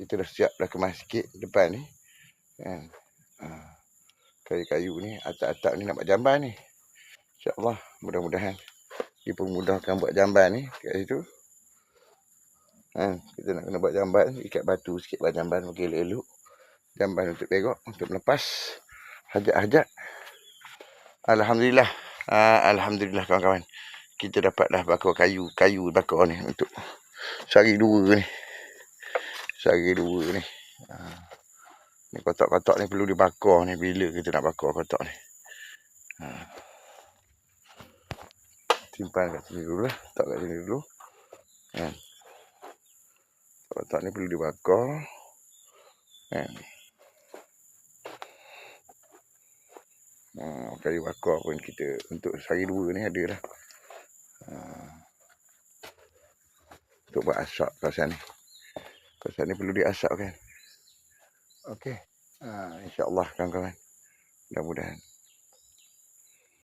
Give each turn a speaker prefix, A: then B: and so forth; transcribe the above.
A: kita dah siap dah kemas sikit depan ni. Kan. Ha. Kayu-kayu ni, atap-atap ni nak buat jamban ni. InsyaAllah, mudah-mudahan dipermudahkan buat jamban ni kat situ. Ha. Kita nak kena buat jamban, ikat batu sikit buat jamban, mungkin elok-elok. Jamban untuk perok, untuk melepas hajat-hajat. Alhamdulillah. Ha. Alhamdulillah kawan-kawan. Kita dapatlah bakar kayu, kayu bakar ni untuk sehari dua ni. Sehari dua ni. Ha. Ni kotak-kotak ni perlu dibakar ni bila kita nak bakar kotak ni. Ha. Simpan kat sini dulu lah. Tak kat sini dulu. Ha. Kotak ni perlu dibakar. Ha. Ha. Kayu bakar pun kita untuk sehari dua ni ada lah. Ha. Untuk buat asap kawasan ni. Kawasan ni perlu diasap kan. Okey. Ha, InsyaAllah kawan-kawan. Mudah-mudahan.